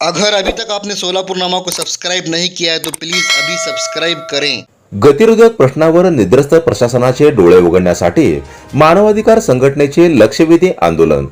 अगर अभी तक आपने सोलापुर नामा को सब्सक्राइब नहीं किया है तो प्लीज़ अभी सब्सक्राइब करें। गतिरोधक प्रश्नावर निद्रस्त प्रशासनाचे डोळे उघडण्यासाठी मानवाधिकार संघटनेचे लक्षवेधी आंदोलन.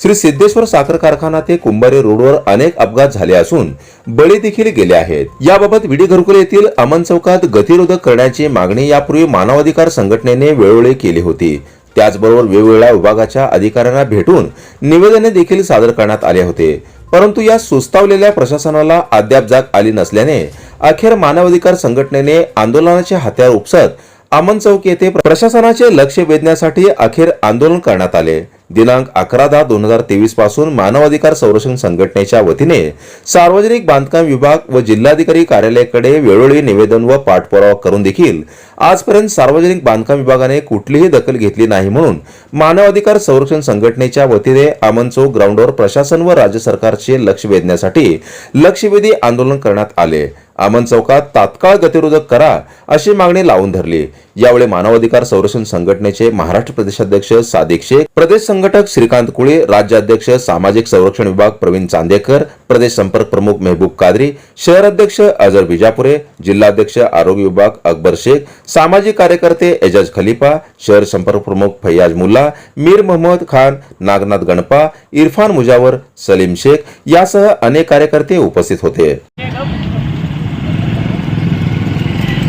श्री सिद्धेश्वर साखर कारखाना ते कुंभारे रोडवर अनेक अपघात झाले असून बळी देखील गेले आहेत. याबाबत विडी घरकुल येथील अमन चौकात गतिरोधक करण्याची मागणी यापूर्वी मानवाधिकार संघटनेने वेळोवेळी केली होती. त्याचबरोबर वेगवेगळ्या विभागाच्या अधिकाऱ्यांना भेटून निवेदने देखील सादर करण्यात आले होते. परंतु या सुस्तावलेल्या प्रशासनाला अद्याप जाग आली नसल्याने अखेर मानवाधिकार संघटनेने आंदोलनाचे हत्यार उपसत आमन चौक येथे प्रशासनाचे लक्ष वेधण्यासाठी अखेर आंदोलन करण्यात आले. दिनांक अकरा दहा दोन हजार तेवीसपासून मानवाधिकार संरक्षण संघटनेच्या वतीने सार्वजनिक बांधकाम विभाग व जिल्हाधिकारी कार्यालयाकडे वेळोवेळी निवेदन व पाठपुरावा करून देखील आजपर्यंत सार्वजनिक बांधकाम विभागाने कुठलीही दखल घेतली नाही म्हणून मानवाधिकार संरक्षण संघटनेच्या वतीने आमन चौक ग्राउंडवर प्रशासन व राज्य सरकारचे लक्ष वेधण्यासाठी लक्षवेधी आंदोलन करण्यात आले. आमन चौकात तात्काळ गतिरोधक करा अशी मागणी लावून धरली. यावेळी मानवाधिकार संरक्षण संघटनेचे महाराष्ट्र प्रदेशाध्यक्ष सादिक शेख प्रदेश संघटक श्रीकांत कुळे राज्याध्यक्ष सामाजिक संरक्षण विभाग प्रवीण चांदेकर प्रदेश संपर्क प्रमुख मेहबूब कादरी शहर अध्यक्ष अजर बिजापुरे जिल्हाध्यक्ष आरोग्य विभाग अकबर शेख सामाजिक कार्यकर्ते एजाज खलिफा शहर संपर्क प्रमुख फैयाज मुल्ला मीर मोहम्मद खान नागनाथ गणपा इरफान मुजावर सलीम शेख यासह अनेक कार्यकर्ते उपस्थित होते.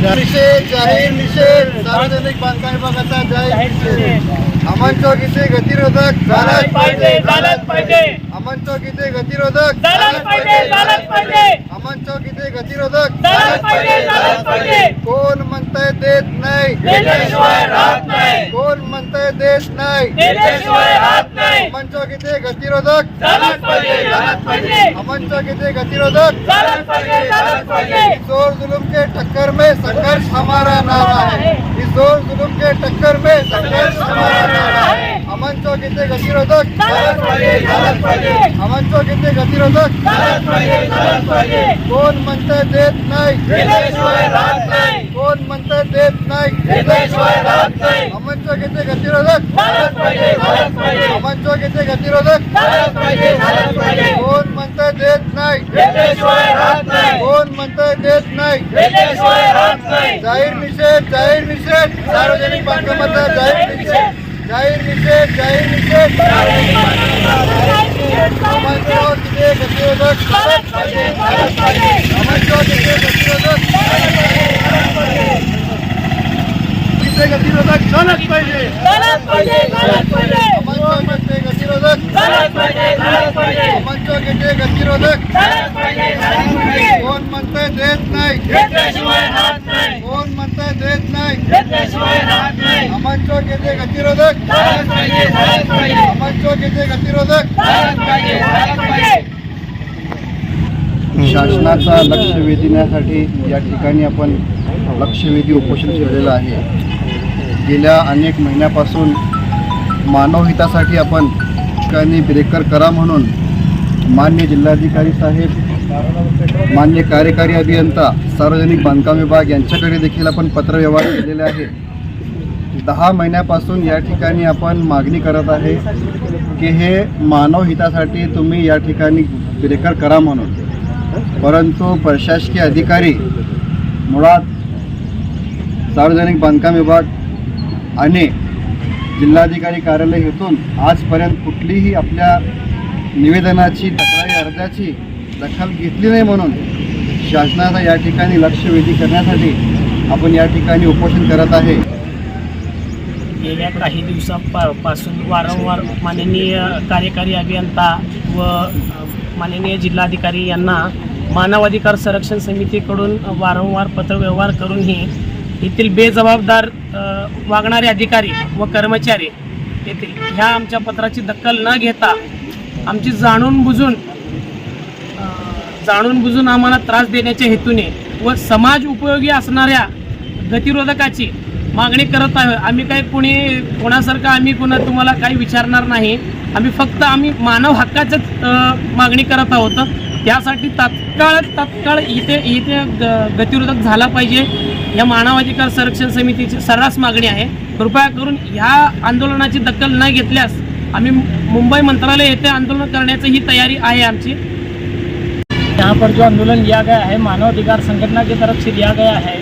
निषेध जाहीर निषेध. सार्वजनिक बांधकाम विभागाचा जाहीर निषेध. अमन चौक इथे गतिरोधक झालाच पाहिजे झालंच पाहिजे. अमन चौक इथे गतिरोधक झालंच पाहिजे झालंच पाहिजे. अमन चौक इथे गतिरोधक झालंच पाहिजे झालंच पाहिजे. कोण म्हणताय देत नाही? दिल्याशिवाय राहत नाही. कोण म्हणताय देत नाही? दिल्याशिवाय राहत नाही. अमन चौक इथे गतिरोधक झालंच पाहिजे झालंच पाहिजे. अमन चौक इथे गतिरोधक झालंच पाहिजे झालंच पाहिजे. जोर जुलूम टक्कर में संघर्ष हमारा नारा है। इस जोर जुलूम के टक्कर में संघर्ष हमारा नारा है। अमन चौक इथे गतिरोधक। अमन चौक इथे गतिरोधक। कोण म्हणताय देत नाही। कोण म्हणताय देत नाही. दिल्याशिवाय राहत नाही. अमन चौक इथे गतिरोधक. झालंच पाहिजे झालंच पाहिजे. अमन चौक इथे गतिरोधक कोण म्हणताय देत नाही. कोण म्हणताय देत नाही. जाहीर निषेध जाहीर निषेध. सार्वजनिक बांधकामाचा जाहीर निषेध. जाहीर निषेध जाहीर निषेध. इथे गतिरोधक झालंच पाहिजे. गतिरोधक कोण म्हणताय देत नाही कोण म्हणताय देत नाही अमन चौक येथे गतिरोधक। अमन चौक येथे गतिरोधक झालंच पाहिजे झालंच पाहिजे शासनाचा लक्ष वेधण्यासाठी या ठिकाणी आपण लक्षवेधी उपोषण ठेवलेलं आहे. गेल्या अनेक महिन्यापासून मानवहितासाठी आपण ठिकाणी ब्रेकर करा म्हणून मान्य जिल्हाधिकारी साहेब मान्य कार्यकारी अभियंता सार्वजनिक बांधकाम विभाग यांच्याकडे देखील आपण पत्रव्यवहार केलेले आहे. दहा महिन्यापासून या ठिकाणी आपण मागणी करत आहे की हे मानवहितासाठी तुम्ही या ठिकाणी ब्रेकर करा म्हणून. परंतु प्रशासकीय अधिकारी मुळात सार्वजनिक बांधकाम विभाग आणि जिल्हाधिकारी कार्यालय हेतून आजपर्यंत कुठलीही आपल्या निवेदनाची तक्रारी अर्जाची दखल घेतली नाही म्हणून शासनाचा या ठिकाणी लक्षवेधी करण्यासाठी आपण या ठिकाणी उपोषण करत आहे. गेल्या काही दिवसापासून वारंवार माननीय कार्यकारी अभियंता व माननीय जिल्हाधिकारी यांना मानवाधिकार संरक्षण समितीकडून वारंवार पत्रव्यवहार करूनही येथील बेजबाबदार वागणारे अधिकारी व कर्मचारी येथील ह्या आमच्या पत्राची दखल न घेता आमची जाणून बुजून जाणून बुजून आम्हाला त्रास देण्याच्या हेतूने व समाज उपयोगी असणाऱ्या गतिरोधकाची मागणी करत आहे आम्ही काही कोणी कोणासारखं आम्ही कोणा तुम्हाला काही विचारणार नाही. आम्ही फक्त आम्ही मानव हक्काचंच मागणी करत आहोत. त्यासाठी तात्काळ तात्काळ इथे इथे ग गतिरोधक झाला पाहिजे. या मानवाधिकार संरक्षण समितीची सर्रास मागणी आहे. कृपया करून ह्या आंदोलनाची दखल न घेतल्यास आम्ही मुंबई मंत्रालय येथे आंदोलन करण्याची ही तयारी आहे आमची. यहाँ पर जो आंदोलन लिया गया है मानवाधिकार संगठन की तरफ से लिया गया है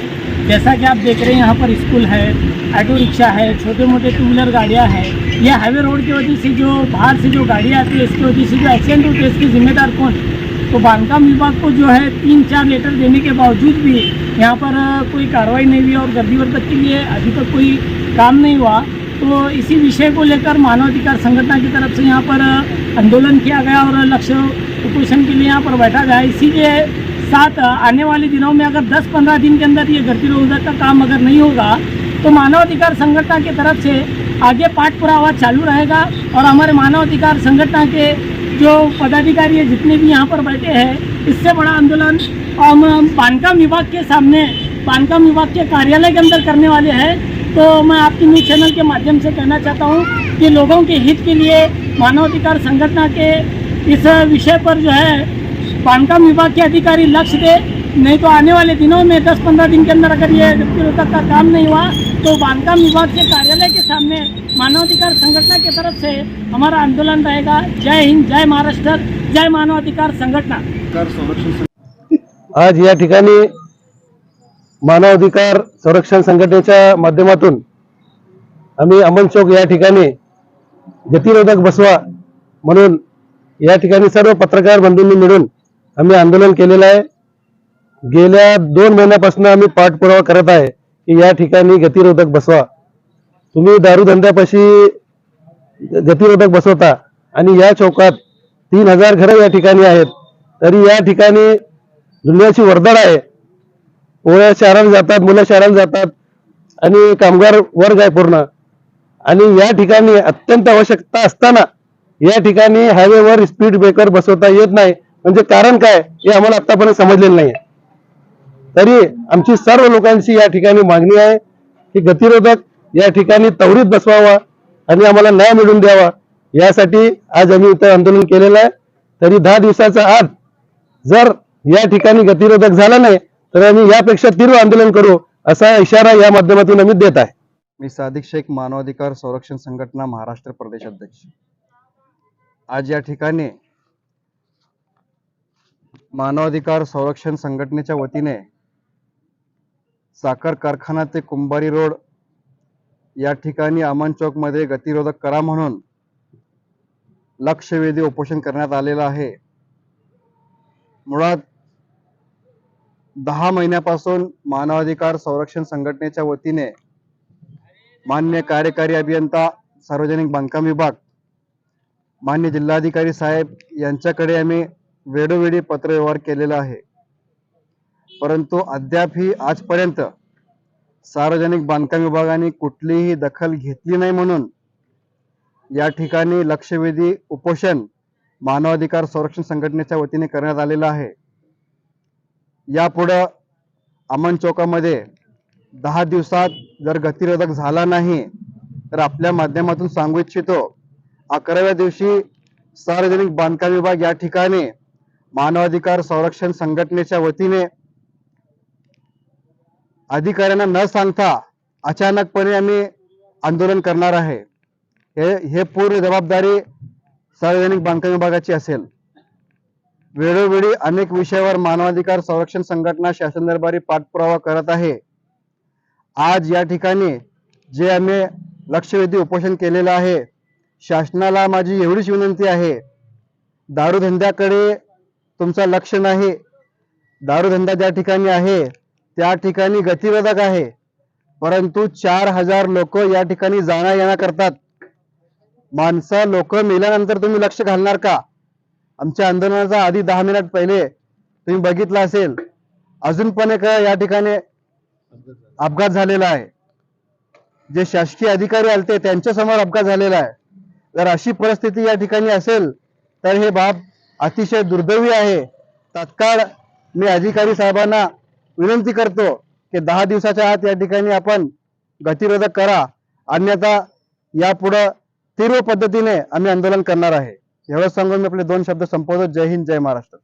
जैसा कि आप देख रहे हैं यहाँ पर स्कूल है ऑटो रिक्शा है छोटे मोटे टू व्हीलर गाड़ियाँ हैं। यह हाईवे रोड की वजह से जो बाहर से जो गाड़ियाँ आती है इसकी वजह से जो एक्सीडेंट होते हैं इसकी जिम्मेदार कौन? तो बांधकाम विभाग को जो है तीन चार लेटर देने के बावजूद भी यहाँ पर कोई कार्रवाई नहीं हुई और गद्दी वर्धक के लिए अभी तक कोई काम नहीं हुआ। तो इसी विषय को लेकर मानवाधिकार संगठन की तरफ़ से यहाँ पर आंदोलन किया गया और लक्ष्य कुपोषण के लिए यहाँ पर बैठा गया। इसी के साथ आने वाले दिनों में अगर 10-15 दिन के अंदर ये गतिरोधक का काम अगर नहीं होगा तो मानवाधिकार संगठन की तरफ़ से आगे पाठ पुरावा चालू रहेगा और हमारे मानवाधिकार संगठन के जो पदाधिकारी है, जितने भी यहाँ पर बैठे हैं, इससे बड़ा आंदोलन हम बांधकाम विभाग के सामने बानकाम विभाग के कार्यालय के अंदर करने वाले हैं। तो मैं आपकी न्यूज़ चैनल के माध्यम से कहना चाहता हूँ कि लोगों के हित के लिए मानवाधिकार संगठना के इस विषय पर जो है बानकाम विभाग के अधिकारी लक्ष्य दे नहीं तो आने वाले दिनों में 10-15 दिन के अंदर अगर ये प्रतिरोधक का काम नहीं हुआ तो बांधकाम विभाग के कार्यालय के सामने मानवाधिकार संगठन की तरफ से हमारा आंदोलन रहेगा। जय हिंद जय महाराष्ट्र जय मानवाधिकार समिती आज या ठिकाणी मानवाधिकार संरक्षण संघटनेच्या माध्यमातून आम्ही अमन चौक या ठिकाणी गतिरोधक बसवा म्हणून या ठिकाणी सर्व पत्रकार बंधूंनी मिळून आम्ही आंदोलन केलेलं आहे. गेल्या दोन महिन्यापासून आम्ही पाठपुरावा करत आहे की या ठिकाणी गतिरोधक बसवा. तुम्ही दारू धंद्यापाशी गतिरोधक बसवता आणि या चौकात तीन हजार घरं या ठिकाणी आहेत तरी या ठिकाणी दुनियाची वर्दळ आहे. पोळ्या शहराला जातात मुलं शहराला जातात आणि कामगार वर्ग आहे पूर्ण. आणि या ठिकाणी अत्यंत आवश्यकता असताना या ठिकाणी हायवेवर स्पीड ब्रेकर बसवता येत नाही. म्हणजे कारण काय हे आम्हाला आतापर्यंत समजलेलं नाही तरी आमची सर्व लोकांची या ठिकाणी मागणी आहे की गतिरोधक या ठिकाणी त्वरित बसवावा आणि आम्हाला न्याय मिळवून द्यावा. यासाठी आज आम्ही इथं आंदोलन केलेलं आहे. तरी दहा दिवसाचा आत जर या ठिकाणी गतिरोधक झाला नाही तर आम्ही यापेक्षा तीव्र आंदोलन करू असा इशारा या माध्यमातून आम्ही देत आहे. मी सादिक शेख मानवाधिकार संरक्षण संघटना महाराष्ट्र प्रदेश अध्यक्ष. आज या ठिकाणी मानवाधिकार संरक्षण संघटनेच्या वतीने साखर कारखाना ते कुंभारी रोड या ठिकाणी अमन चौकमध्ये गतिरोधक करा म्हणून लक्षवेधी उपोषण करण्यात आलेलं आहे. मुळात दहा महिन्यापासून मानवाधिकार संरक्षण संघटनेच्या वतीने मान्य कार्यकारी अभियंता सार्वजनिक बांधकाम विभाग मान्य जिल्हाधिकारी साहेब यांच्याकडे आम्ही वेळोवेळी पत्रव्यवहार केलेला आहे. परंतु अद्याप ही आजपर्यंत सार्वजनिक बांधकाम विभागाने कुठलीही दखल घेतली नाही म्हणून या ठिकाणी लक्षवेधी उपोषण मानवाधिकार संरक्षण संघटनेच्या वतीने करण्यात आलेलं आहे. यापुढं अमन चौकामध्ये दहा दिवसात जर गतिरोधक झाला नाही तर आपल्या माध्यमातून सांगू इच्छितो अकराव्या दिवशी सार्वजनिक बांधकाम विभाग या ठिकाणी मानवाधिकार संरक्षण संघटनेच्या वतीने अधिकाऱ्यांना न सांगता अचानकपणे आम्ही आंदोलन करणार आहे. हे हे पूर्ण जबाबदारी सार्वजनिक बांधकाम विभागाची असेल. वेळोवेळी अनेक विषयावर मानवाधिकार संरक्षण संघटना शासन दरबारी पाठपुरावा करत आहे. आज या ठिकाणी जे आम्ही लक्षवेधी उपोषण केलेलं आहे शासनाला माझी एवढीच विनंती आहे. दारूधंद्याकडे तुमचं लक्ष नाही. दारूधंदा ज्या ठिकाणी आहे त्या ठिकाणी गतिरोधक आहे. परंतु चार हजार लोक या ठिकाणी जाणं येणं करतात. माणसं लोक मेल्यानंतर तुम्ही लक्ष घालणार का? आमच्या आंदोलनाचा आधी दहा मिनिट पहिले तुम्ही बघितलं असेल. अजून पण एक या ठिकाणी अपघात झालेला आहे. जे शासकीय अधिकारी आलते त्यांच्यासमोर अपघात झालेला आहे. जर अशी परिस्थिती या ठिकाणी असेल तर हे बाब अतिशय दुर्दैवी आहे. तात्काळ मी अधिकारी साहेबांना विनंती करतो की दहा दिवसाच्या आत या ठिकाणी आपण गतिरोधक करा. अन्यथा यापुढं तीव्र पद्धतीने आम्ही आंदोलन करणार आहे. एवढं सांगून मी आपले दोन शब्द संपवतो. जय हिंद जय महाराष्ट्र.